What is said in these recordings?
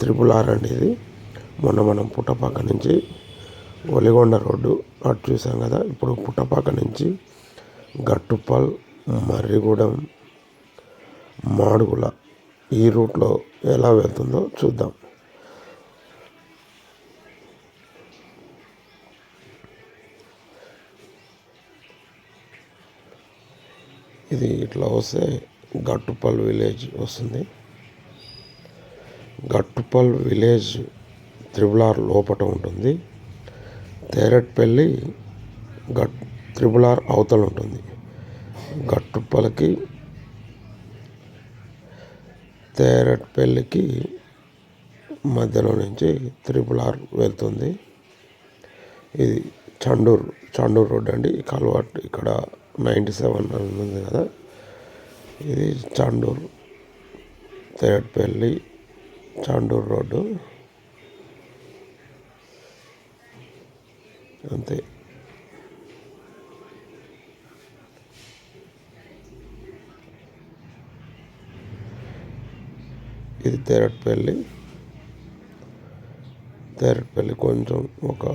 Triple R అండి ఇది మొన్న మనం పుట్టపాక నుంచి ఒలిగొండ రోడ్డు అటు చూసాం కదా ఇప్పుడు పుట్టపాక నుంచి గట్టుపల్ మర్రిగూడెం మాడుగుల ఈ రూట్లో ఎలా వెళ్తుందో చూద్దాం. ఇది ఇట్లా వస్తే గట్టుపల్ విలేజ్ వస్తుంది. గట్టుపల్ విలేజ్ త్రిబులార్ లోపట ఉంటుంది. తేరట్పల్లి గట్ త్రిబులార్ అవతల ఉంటుంది. గట్టుపల్లికి తేరట్పల్లికి మధ్యలో నుంచి త్రిపులార్ వెళ్తుంది. ఇది చండూర్ చండూర్ రోడ్ అండి. కల్వర్ట్ ఇక్కడ నైంటీ సెవెన్ ఉంది కదా. ఇది చండూర్ తేరట్పల్లి చాండూర్ రోడ్డు. అంతే. ఇది తేరట్పల్లి. తేరట్పల్లి కొంచెం ఒక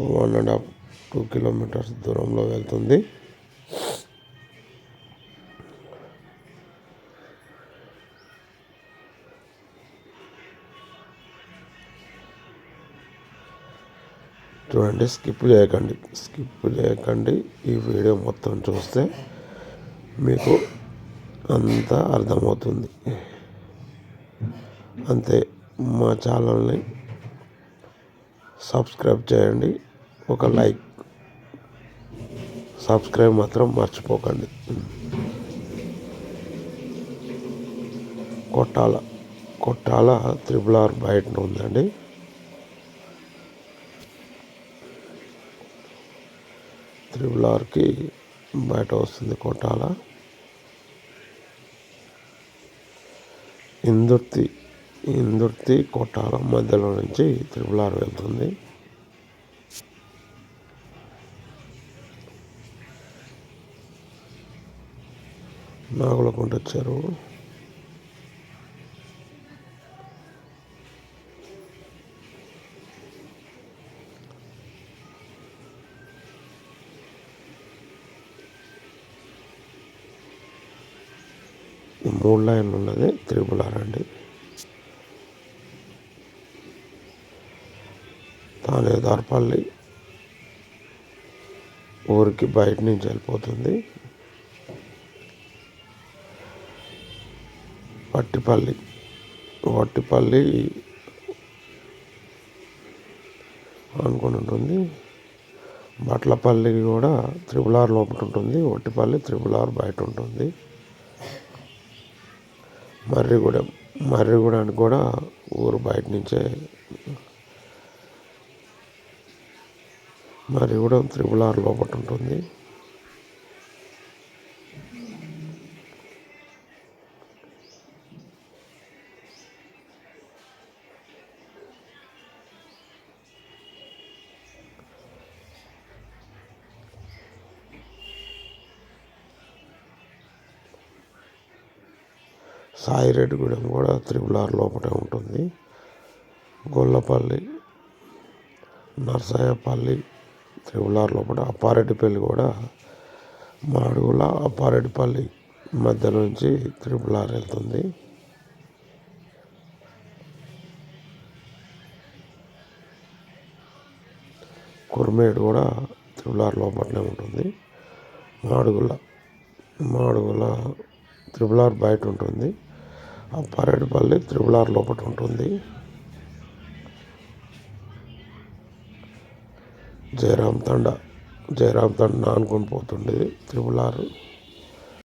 one and half two kilometres దూరంలో వెళ్తుంది. చూడండి స్కిప్ చేయకండి స్కిప్ చేయకండి. ఈ వీడియో మొత్తం చూస్తే మీకు అంతా అర్థమవుతుంది. అంతే మా ఛానల్ని సబ్స్క్రైబ్ చేయండి. ఒక లైక్ సబ్స్క్రైబ్ మాత్రం మర్చిపోకండి. కొట్టాల కొట్టాల త్రిబుల్ ఆర్ బయట ఉందండి. త్రిబుల్ ఆర్కి బయట వస్తుంది కొట్టాల ఇందుర్తి ఇందుర్తి కొట్టాల మధ్యలో నుంచి త్రిబుల్ ఆర్ వెళ్తుంది. నాగులకుంట చెరువు. ఈ మూడు లైన్లు ఉన్నది త్రిబుల్ ఆర్ అండి. తానే దర్పల్లి ఊరికి బయట నుంచి వెళ్ళిపోతుంది. వట్టిపల్లి వట్టిపల్లి అనుకుని ఉంటుంది. బట్లపల్లి కూడా త్రిబుల్ ఆర్ లోపల ఉంటుంది. వట్టిపల్లి త్రిబుల్ ఆర్ బయట ఉంటుంది. మర్రిగూడెం. మర్రిగూడెం కూడా ఊరు బయట నుంచే. మర్రిగూడెం త్రిబుల్ ఆర్ లోపల ఉంటుంది. సాయిరెడ్డిగూడెం కూడా త్రిబుల్ ఆర్ లోపలే ఉంటుంది. గొల్లపల్లి నర్సాయపల్లి త్రిబుల్ ఆర్ లోపల అప్పారెడ్డిపల్లి కూడా మాడుగుల అప్పారెడ్డిపల్లి మధ్య నుంచి త్రిబుల్ ఆర్ వెళ్తుంది. కుర్మేడు కూడా త్రిబుల్ ఆర్ లోపలనే ఉంటుంది. మాడుగుల మాడుగుల త్రిబుల్ ఆర్ బయట ఉంటుంది. ఆ పరేడుపల్లి త్రిబుల్ ఆర్ లోపల ఉంటుంది. జయరామ్ తండ జయరామ్ తండ నానుకొని పోతుండేది త్రిబుల్ ఆర్